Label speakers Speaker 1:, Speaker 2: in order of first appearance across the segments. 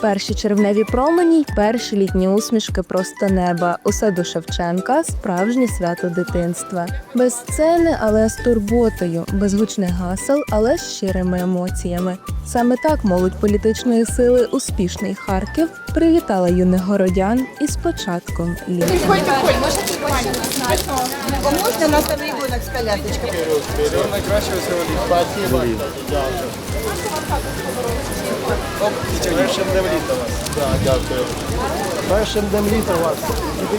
Speaker 1: Перші червневі промені й перші літні усмішки просто неба. У саду Шевченка справжнє свято дитинства. Без сцени, але з турботою, без гучних гасел, але з щирими емоціями. Саме так молодь політичної сили Успішний Харків привітала юних городян із початком літа.
Speaker 2: Поможете, у нас там ребенок с колясочкой.
Speaker 3: Спасибо. Першим днем літа вас. Да, дякую. Першим днем літа вас.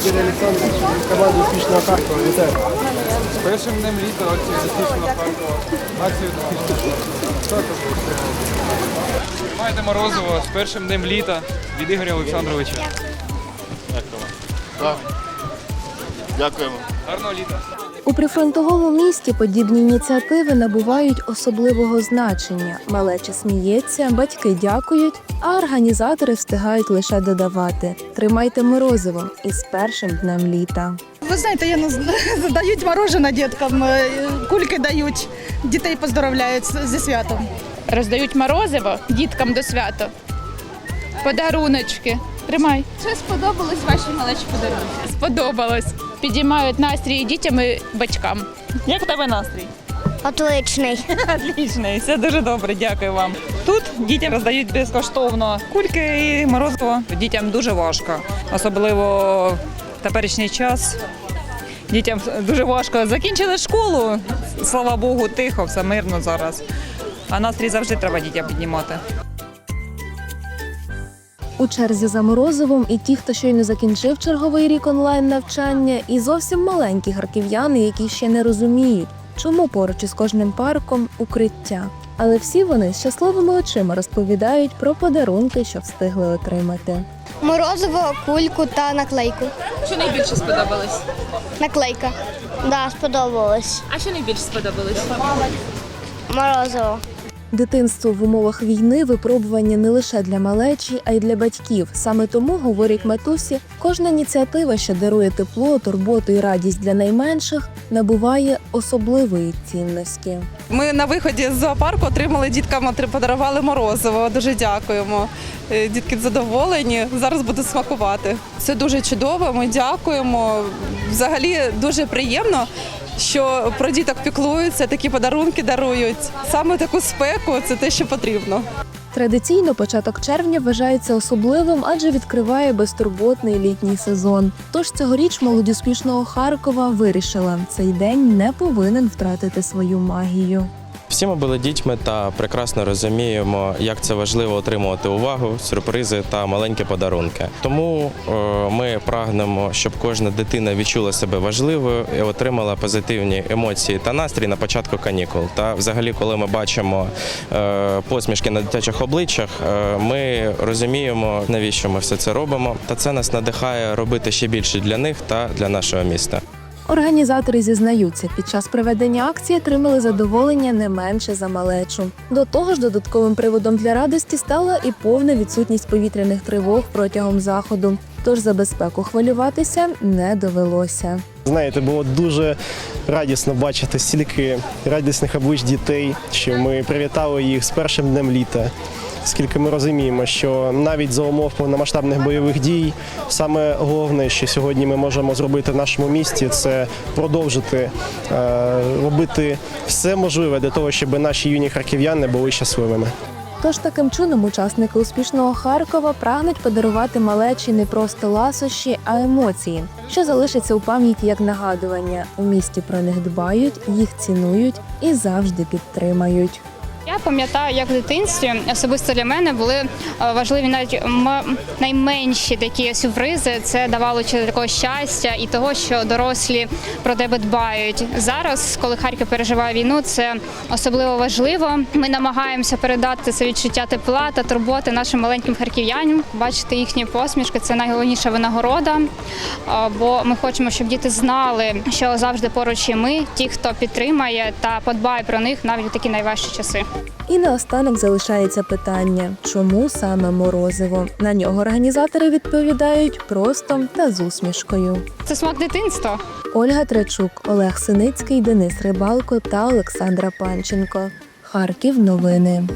Speaker 3: Ігор Олександрович, від команди успішного Харкова. Вітаю.
Speaker 4: Першим днем літа акції успішного Харкова. Акцію успішного. Маєте морозиво з першим днем літа від Ігоря Олександровича.
Speaker 3: Так. Дякуємо.
Speaker 4: Гарного літа.
Speaker 1: У прифронтовому місті подібні ініціативи набувають особливого значення. Малеча сміється, батьки дякують, а організатори встигають лише додавати: тримайте морозиво із першим днем літа.
Speaker 5: Ви знаєте, я не знаю, дають мороженое діткам, е, кульки дають, дітей поздоровляють зі святом.
Speaker 6: роздають морозиво діткам до свята. Подаруночки. Тримай.
Speaker 7: Чи сподобались ваші малечі подарунки?
Speaker 6: Сподобалось. Підіймають настрій дітям і батькам.
Speaker 8: Як у тебе настрій?
Speaker 9: Отличний.
Speaker 8: Отлічний, все дуже добре, дякую вам. Тут дітям роздають безкоштовно кульки і морозиво. Дітям дуже важко, особливо в теперішній час. Дітям дуже важко. Закінчили школу, слава Богу, тихо, все мирно зараз. А настрій завжди треба дітям піднімати.
Speaker 1: У черзі за морозивом і ті, хто щойно закінчив черговий рік онлайн навчання, і зовсім маленькі харків'яни, які ще не розуміють, чому поруч із кожним парком укриття. Але всі вони з щасливими очима розповідають про подарунки, що встигли отримати.
Speaker 9: Морозиво, кульку та наклейку.
Speaker 7: Що найбільше сподобалось?
Speaker 9: Наклейка. Да, сподобалось.
Speaker 7: А що найбільше сподобалось?
Speaker 9: Морозиво.
Speaker 1: Дитинство в умовах війни випробування не лише для малечі, а й для батьків. Саме тому, говорять матусі, кожна ініціатива, що дарує тепло, турботу і радість для найменших, набуває особливої цінності.
Speaker 5: Ми на виході з зоопарку отримали діткам, подарували морозиво. Дуже дякуємо. Е, Дітки задоволені. Зараз буду смакувати. Це дуже чудово. Ми дякуємо. Взагалі дуже приємно. Що про діток піклуються, такі подарунки дарують. Саме таку спеку це те, що потрібно.
Speaker 1: Традиційно початок червня вважається особливим, адже відкриває безтурботний літній сезон. Тож цьогоріч молодь успішного Харкова вирішила, цей день не повинен втратити свою магію.
Speaker 10: Всі ми були дітьми та прекрасно розуміємо, як це важливо отримувати увагу, сюрпризи та маленькі подарунки. Тому е, ми прагнемо, щоб кожна дитина відчула себе важливою і отримала позитивні емоції та настрій на початку канікул. Та взагалі, коли ми бачимо е, посмішки на дитячих обличчях, е, ми розуміємо, навіщо ми все це робимо, та це нас надихає робити ще більше для них та для нашого міста.
Speaker 1: Організатори зізнаються, під час проведення акції отримали задоволення не менше за малечу. До того ж, додатковим приводом для радості стала і повна відсутність повітряних тривог протягом заходу. Тож за безпеку хвилюватися не довелося.
Speaker 3: Знаєте, було дуже радісно бачити стільки радісних облич дітей, що ми привітали їх з першим днем літа. Оскільки ми розуміємо, що навіть за умов повномасштабних бойових дій саме головне, що сьогодні ми можемо зробити в нашому місті, це продовжити е, робити все можливе для того, щоб наші юні харків'яни були щасливими.
Speaker 1: Тож таким чином учасники успішного Харкова прагнуть подарувати малечі не просто ласощі, а емоції, що залишаться у пам'яті як нагадування. У місті про них дбають, їх цінують і завжди підтримають.
Speaker 6: Я пам'ятаю, як в дитинстві особисто для мене були е, важливі навіть найменші такі сюрпризи. Це давало чи такого щастя і того, що дорослі про тебе дбають. Зараз, коли Харків переживає війну, це особливо важливо. Ми намагаємося передати це відчуття тепла та турботи нашим маленьким харків'янам. Бачити їхні посмішки це найголовніша винагорода. Е, Бо ми хочемо, щоб діти знали, що завжди поруч і ми, ті, хто підтримає та подбає про них навіть у такі найважчі часи.
Speaker 1: І наостанок залишається питання, чому саме морозиво? На нього організатори відповідають просто та з усмішкою.
Speaker 6: Це смак дитинства.
Speaker 1: Ольга Трачук, Олег Синицький, Денис Рибалко та Олександра Панченко. Харків новини.